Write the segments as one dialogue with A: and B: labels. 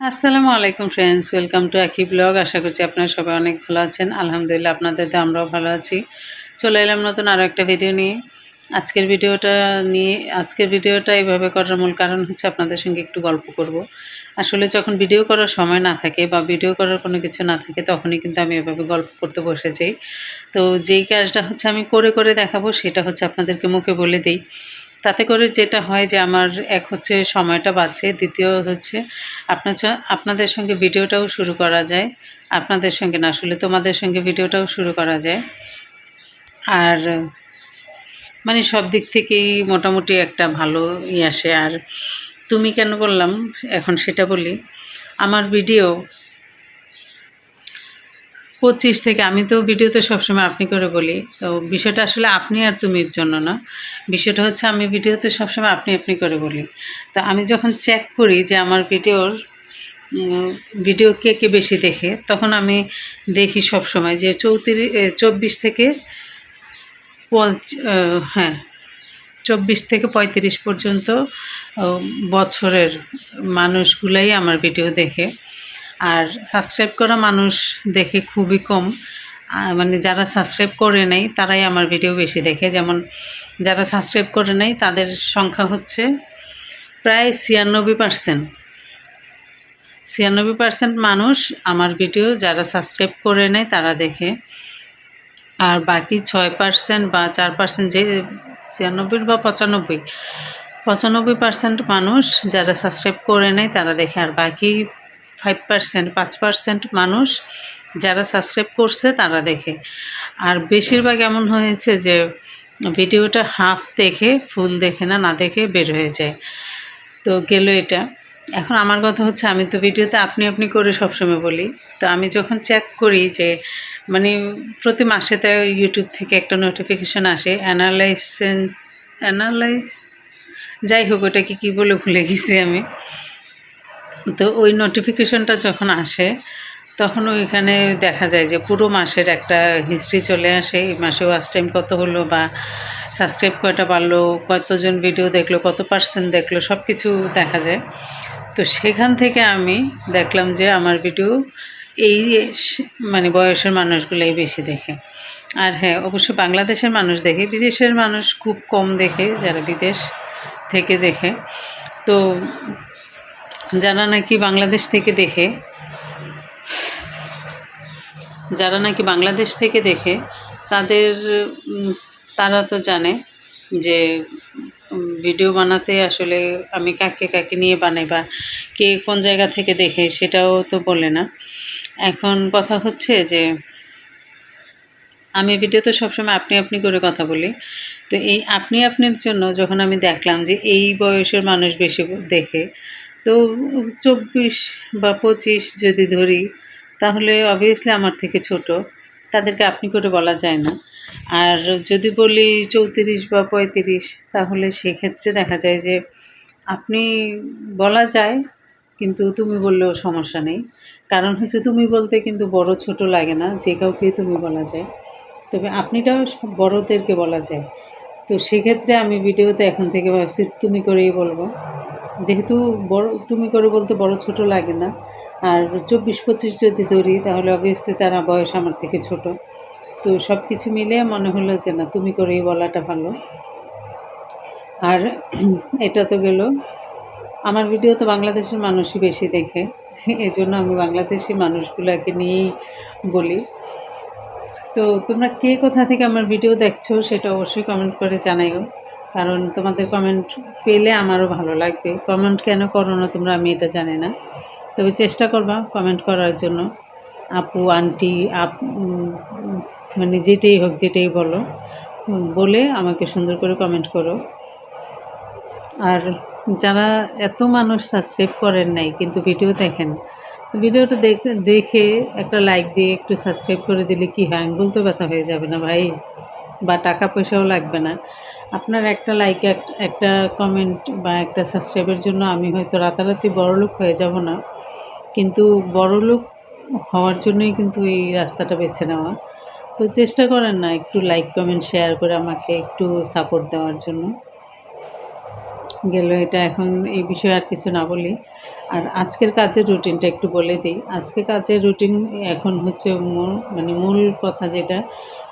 A: আসসালামু আলাইকুম friends welcome to আকি ব্লগ আশা করছি আপনারা সবাই অনেক ভালো আছেন। আলহামদুলিল্লাহ আপনাদের তো আমরাও ভালো আছি। চলে এলাম নতুন আরও একটা ভিডিও নিয়ে। আজকের ভিডিওটা নিয়ে, আজকের ভিডিওটা এইভাবে করার মূল কারণ হচ্ছে আপনাদের সঙ্গে একটু গল্প করব। আসলে যখন ভিডিও করার সময় না থাকে বা ভিডিও করার কোনো কিছু না থাকে, তখনই কিন্তু আমি এভাবে গল্প করতে বসে যাই। তো যেই কাজটা হচ্ছে আমি করে করে দেখাবো, সেটা হচ্ছে আপনাদেরকে মুখে বলে দিই। তাতে করে যেটা হয় যে আমার এক হচ্ছে সময়টা বাঁচে, দ্বিতীয় হচ্ছে আপনার আপনাদের সঙ্গে ভিডিওটাও শুরু করা যায়। আপনাদের সঙ্গে না, আসলে তোমাদের সঙ্গে ভিডিওটাও শুরু করা যায়। আর মানে সব দিক থেকেই মোটামুটি একটা ভালো ই আসে। আর তুমি কেন বললাম, এখন সেটা বলি। আমার ভিডিও পঁচিশ থেকে, আমি তো ভিডিওতে সবসময় আপনি করে বলি, তো বিষয়টা আসলে আপনি আর তুমির জন্য না। বিষয়টা হচ্ছে আমি ভিডিওতে সবসময় আপনি আপনি করে বলি। তো আমি যখন চেক করি যে আমার ভিডিওর ভিডিও কে কে বেশি দেখে, তখন আমি দেখি সব সময় যে চৌত্রিশ চব্বিশ থেকে হ্যাঁ চব্বিশ থেকে পঁয়ত্রিশ পর্যন্ত বছরের মানুষগুলাই আমার ভিডিও দেখে। আর সাবস্ক্রাইব করা মানুষ দেখে খুবই কম। মানে যারা সাবস্ক্রাইব করে নেই, তারাই আমার ভিডিও বেশি দেখে। যেমন যারা সাবস্ক্রাইব করে নেই, তাদের সংখ্যা হচ্ছে প্রায় ছিয়ানব্বই পার্সেন্ট ছিয়ানব্বই পার্সেন্ট মানুষ আমার ভিডিও যারা সাবস্ক্রাইব করে নেয় তারা দেখে। আর বাকি ছয় পার্সেন্ট বা চার পার্সেন্ট যে ছিয়ানব্বই বা পঁচানব্বই পঁচানব্বই পার্সেন্ট মানুষ যারা সাবস্ক্রাইব করে নেয় তারা দেখে। আর বাকি ফাইভ পার্সেন্ট, পাঁচ পার্সেন্ট মানুষ যারা সাবস্ক্রাইব করছে তারা দেখে। আর বেশিরভাগ এমন হয়েছে যে ভিডিওটা হাফ দেখে, ফুল দেখে না না দেখে বের হয়ে যায়। তো গেল এটা। এখন আমার কথা হচ্ছে, আমি তো ভিডিওতে আপনি আপনি করে সবসময় বলি। তো আমি যখন চেক করি যে মানে প্রতি মাসে তো ইউটিউব থেকে একটা নোটিফিকেশান আসে অ্যানালাইসেন্স অ্যানালাইস যাই হোক, ওটাকে কী বলে ভুলে গেছি আমি। তো ওই নোটিফিকেশনটা যখন আসে, তখন ওইখানে দেখা যায় যে পুরো মাসের একটা হিস্ট্রি চলে আসে। এই মাসে ওয়াচ টাইম কত হলো বা সাবস্ক্রাইব কয়টা বাড়লো, কতজন ভিডিও দেখল, কত পার্সেন্ট দেখল সব কিছু দেখা যায়। তো সেখান থেকে আমি দেখলাম যে আমার ভিডিও এই মানে বয়সের মানুষগুলোই বেশি দেখে। আর হ্যাঁ অবশ্য বাংলাদেশের মানুষ দেখে, বিদেশের মানুষ খুব কম দেখে, যারা বিদেশ থেকে দেখে। তো যারা নাকি বাংলাদেশ থেকে দেখে, যারা নাকি বাংলাদেশ থেকে দেখে, তাদের তারা তো জানে যে ভিডিও বানাতে আসলে আমি কাকে কাকে নিয়ে বানাই বা কে কোন জায়গা থেকে দেখে সেটাও তো বলে না। এখন কথা হচ্ছে যে, আমি ভিডিওতে সবসময় আপনি আপনি করে কথা বলি। তো এই আপনি আপনার জন্য যখন আমি দেখলাম যে এই বয়সের মানুষ বেশি দেখে তো চব্বিশ বা পঁচিশ যদি ধরি, তাহলে অবভিয়াসলি আমার থেকে ছোট। তাদেরকে আপনি করে বলা যায় না। আর যদি বলি চৌত্রিশ বা পঁয়ত্রিশ, তাহলে সেক্ষেত্রে দেখা যায় যে আপনি বলা যায়, কিন্তু তুমি বললেও সমস্যা নেই। কারণ হচ্ছে তুমি বলতে কিন্তু বড় ছোট লাগে না, যে কাউকেই তুমি বলা যায়। তবে আপনিটাও বড়দেরকে বলা যায়। তো সেক্ষেত্রে আমি ভিডিওতে এখন থেকে ভাবছি, তুমি করেই বলব। যেহেতু বড় তুমি করে বলতে বড় ছোট লাগে না। আর চব্বিশ পঁচিশ যদি ধরি, তাহলে অবভিয়াসলি তারা বয়স আমার থেকে ছোট। তো সব কিছু মিলে মনে হলো যে না, তুমি করেই বলাটা ভালো। আর এটা তো গেল। আমার ভিডিও তো বাংলাদেশের মানুষই বেশি দেখে। এজন্য আমি বাংলাদেশি মানুষগুলোকে নিয়েই বলি। তো তোমরা কে কোথা থেকে আমার ভিডিও দেখছ, সেটা অবশ্যই কমেন্ট করে জানাইও। কারণ তোমাদের কমেন্ট পেলে আমারও ভালো লাগবে। কমেন্ট কেন করো না তোমরা আমি এটা জানি না। তবে চেষ্টা করবা কমেন্ট করার জন্য। আপু, আন্টি, আপ মানে যেটাই হোক, যেটাই বলো বলে আমাকে সুন্দর করে কমেন্ট করো। আর যারা এত মানুষ সাবস্ক্রাইব করেন নাই, কিন্তু ভিডিও দেখেন ভিডিওটা দেখে একটা লাইক দিয়ে একটু সাবস্ক্রাইব করে দিলে কি হয়? আঙ্গুল তো ব্যথা হয়ে যাবে না ভাই, বা টাকা পয়সাও লাগবে না। আপনার একটা লাইক একটা কমেন্ট বা একটা সাবস্ক্রাইবের জন্য আমি হয়তো রাতারাতি বড়লোক হয়ে যাব না। কিন্তু বড়লোক হওয়ার জন্যই কিন্তু এই রাস্তাটা বেছে নেওয়া। তো চেষ্টা করেন না একটু লাইক কমেন্ট শেয়ার করে আমাকে একটু সাপোর্ট দেওয়ার জন্য। গেল এটা এখন এই বিষয়ে আর কিছু না বলি। আর আজকের কাজের রুটিনটা একটু বলে দিই। আজকে কাজের রুটিন এখন হচ্ছে মূল মানে মূল কথা যেটা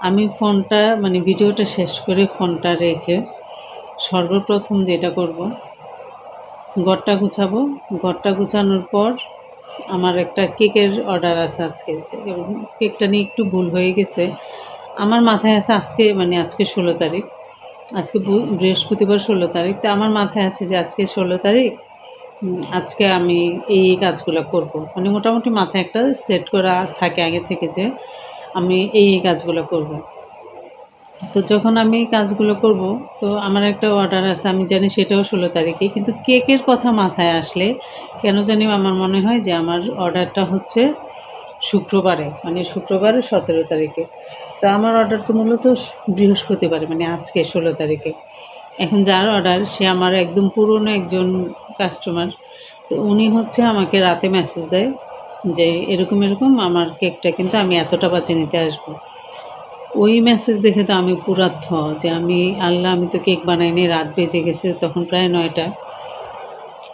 A: আমি ফোনটা মানে ভিডিওটা শেষ করে ফোনটা রেখে সর্বপ্রথম যেটা করব, ঘরটা গুছাবো। ঘরটা গুছানোর পর আমার একটা কেকের অর্ডার আছে আজকে। কেকটা নিয়ে একটু ভুল হয়ে গেছে। আমার মাথায় আছে আজকে মানে আজকে ষোলো তারিখ। আজকে বৃহস্পতিবার ষোলো তারিখ। তো আমার মাথায় আছে যে আজকে ষোলো তারিখ আজকে আমি এই কাজগুলো করব। মানে মোটামুটি মাথায় একটা সেট করা থাকে আগে থেকে যে আমি এই কাজগুলো করব। তো যখন আমি কাজগুলো করব, তো আমার একটা অর্ডার আছে, আমি জানি সেটাও ষোলো তারিখে, কিন্তু কেকের কথা মাথায় আসলে কেন জানি আমার মনে হয় যে আমার অর্ডারটা হচ্ছে শুক্রবারে মানে শুক্রবারে সতেরো তারিখে। তা আমার অর্ডার তো মূলত বৃহস্পতিবারে মানে আজকে ষোলো তারিখে। এখন যার অর্ডার সে আমার একদম পুরনো একজন কাস্টমার তো উনি হচ্ছে আমাকে রাতে মেসেজ দেয় যে এরকম এরকম আমার কেকটা কিন্তু আমি এতটা বাজে নিতে আসব। ওই মেসেজ দেখে তো আমি পুরা থ যে আমি, আল্লাহ আমি তো কেক বানাইনি, রাত বেজে গেছে, তখন প্রায় নয়টা।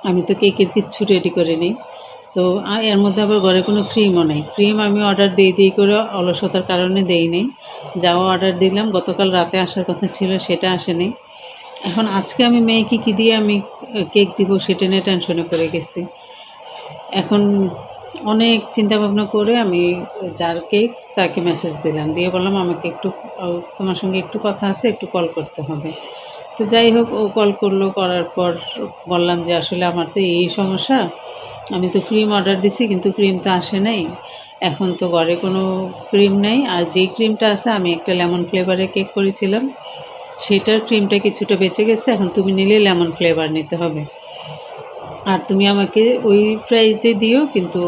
A: আমি তো কেকের কিচ্ছু রেডি করিনি তো এর মধ্যে আবার ঘরে কোনো ক্রিমও নেই। ক্রিম আমি অর্ডার দিয়ে দিয়ে করে অলসতার কারণে দেই নেই। যাও অর্ডার দিলাম, গতকাল রাতে আসার কথা ছিল, সেটা আসেনি। এখন আজকে আমি মেয়েকে কী দিয়ে আমি কেক দিব সেটা নিয়ে টেনশনে করে গেছি। এখন অনেক চিন্তা ভাবনা করে আমি যার কেক তাকে মেসেজ দিলাম। দিয়ে বললাম, আমাকে একটু তোমার সঙ্গে একটু কথা আছে, একটু কল করতে হবে। তো যাই হোক, ও কল করল, করার পর বললাম যে, আসলে আমার তো এই সমস্যা। আমি তো ক্রিম অর্ডার দিছি, কিন্তু ক্রিম তো আসে নাই। এখন তো ঘরে কোনো ক্রিম নেই। আর যেই ক্রিমটা আছে, আমি একটা লেমন ফ্লেভারে কেক করেছিলাম। সেটার ক্রিমটা কিছুটা বেঁচে গেছে। এখন তুমি নিলে লেমন ফ্লেভার নিতে হবে। আর তুমি আমাকে ওই প্রাইসে দিও, কিন্তু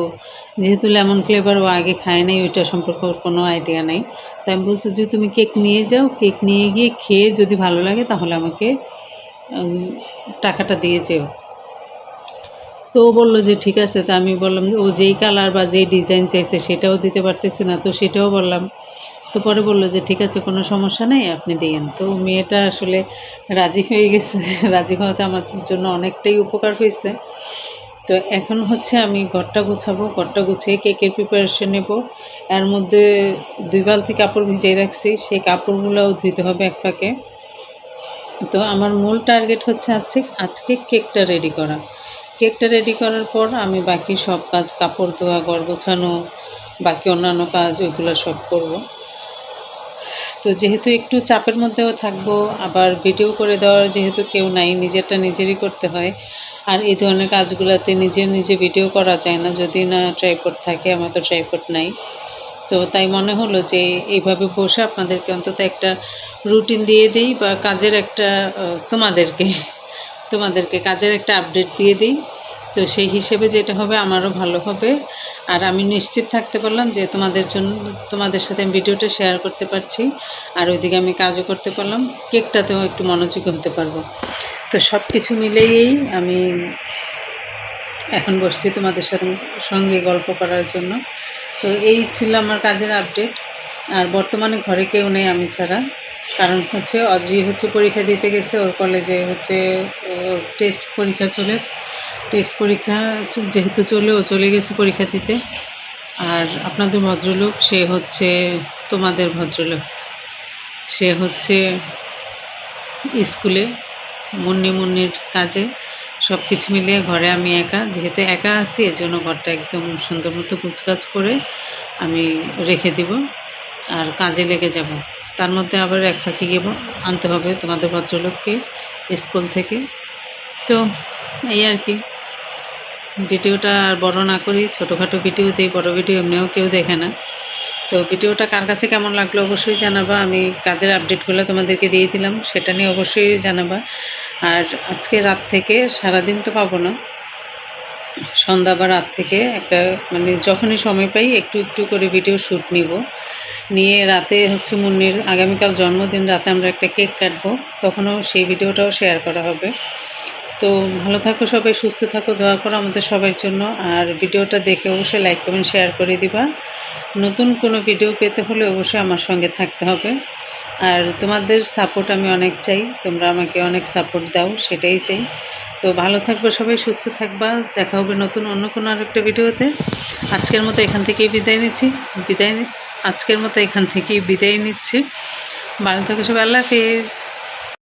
A: যেহেতু লেমন ফ্লেভার ও আগে খায় নাই, ওইটা সম্পর্কে কোনো আইডিয়া নাই। তাই আমি বলছি যে তুমি কেক নিয়ে যাও কেক নিয়ে গিয়ে খেয়ে যদি ভালো লাগে তাহলে আমাকে টাকাটা দিয়ে যেও। তো ও বলল যে ঠিক আছে, তা আমি বললাম যে ও যেই কালার বা যেই ডিজাইন চাইছে সেটাও দিতে পারতেছে না, তো সেটাও বললাম। তো পরে বলল যে, ঠিক আছে, কোনো সমস্যা নেই, আপনি দিয়েন। তো মেয়েটা আসলে রাজি হয়ে গেছে। রাজি হওয়াতে আমার জন্য অনেকটাই উপকার হয়েছে। তো এখন হচ্ছে আমি ঘরটা গুছাবো। ঘরটা গুছিয়ে কেকের প্রিপারেশন নেব। এর মধ্যে দুই বালতি কাপড় ভিজিয়ে রাখছি। সেই কাপড়গুলোও ধুইতে হবে এক ফাঁকে। তো আমার মূল টার্গেট হচ্ছে আজকে আজকে কেকটা রেডি করা। কেকটা রেডি করার পর আমি বাকি সব কাজ, কাপড় ধোয়া, ঘর গোছানো, বাকি অন্যান্য কাজ, ওইগুলো সব করব। তো যেহেতু একটু চাপের মধ্যেও থাকব, আবার ভিডিও করে দেওয়ার যেহেতু কেউ নাই, নিজেরটা নিজেরই করতে হয়। আর এই ধরনের কাজগুলোতে নিজে নিজে ভিডিও করা যায় না, যদি না ট্রাইপড থাকে, আমার তো ট্রাইপড নাই। তো তাই মনে হলো যে এইভাবে বসে আপনাদেরকে অন্তত একটা রুটিন দিয়ে দিই বা কাজের একটা তোমাদেরকে তোমাদেরকে কাজের একটা আপডেট দিয়ে দিই। তো সেই হিসেবে যেটা হবে, আমারও ভালো হবে। আর আমি নিশ্চিত থাকতে পারলাম যে তোমাদের জন্য, তোমাদের সাথে আমি ভিডিওটা শেয়ার করতে পারছি। আর ওইদিকে আমি কাজও করতে পারলাম। কেকটাতেও একটু মনোযোগী হতে পারব। তো সব কিছু মিলেই আমি এখন বসছি তোমাদের সাথে, সঙ্গে গল্প করার জন্য। তো এই ছিল আমার কাজের আপডেট আর বর্তমানে ঘরে কেউ নেই আমি ছাড়া। কারণ হচ্ছে অজি হচ্ছে পরীক্ষা দিতে গেছে, ওর কলেজে হচ্ছে টেস্ট পরীক্ষা চলে। টেস্ট পরীক্ষা যেহেতু চলে ও চলে গেছে পরীক্ষা দিতে। আর আপনাদের ভদ্রলোক, সে হচ্ছে তোমাদের ভদ্রলোক। সে হচ্ছে স্কুলে মুন্নি মুন্নির কাজে সব কিছু মিলিয়ে ঘরে আমি একা। যেহেতু একা আছি, এজন্য ঘরটা একদম সুন্দর মতো কুচকাচ করে আমি রেখে দিব আর কাজে লেগে যাব। তার মধ্যে আবার এক ফাঁকি গেব আনতে হবে তোমাদের ভদ্রলোককে স্কুল থেকে। তো এই আর কি। ভিডিওটা আর বড় না করি, ছোটোখাটো ভিডিও দিই বড় ভিডিও এমনিও কেউ দেখে না। তো ভিডিওটা কার কাছে কেমন লাগল অবশ্যই জানাবা। আমি কাজের আপডেটগুলো তোমাদেরকে দিয়ে দিলাম, সেটা নিয়ে অবশ্যই জানাবা। আর আজকে রাত থেকে, সারাদিন তো পাবো না। সন্ধ্যা বা রাত থেকে একটা মানে যখনই সময় পাই, একটু একটু করে ভিডিও শ্যুট নিব। নিয়ে রাতে হচ্ছে মুন্নির আগামীকাল জন্মদিন, রাতে আমরা একটা কেক কাটবো। তখনও সেই ভিডিওটাও শেয়ার করা হবে। তো ভালো থাকো সবাই, সুস্থ থাকো, দোয়া করো আমাদের সবার জন্য। আর ভিডিওটা দেখে অবশ্যই লাইক কমেন্ট শেয়ার করে দিবা। নতুন কোনো ভিডিও পেতে হলে অবশ্যই আমার সঙ্গে থাকতে হবে। আর তোমাদের সাপোর্ট আমি অনেক চাই, তোমরা আমাকে অনেক সাপোর্ট দাও, সেটাই চাই। তো ভালো থাকবে সবাই, সুস্থ থাকবা। দেখা হবে নতুন অন্য কোনো আরেকটা ভিডিওতে। আজকের মতো এখান থেকেই বিদায় নিচ্ছি। বিদায় আজকের মতো এখান থেকেই বিদায় নিচ্ছি। ভালো থাকো সবাই, আল্লাহ হাফিজ।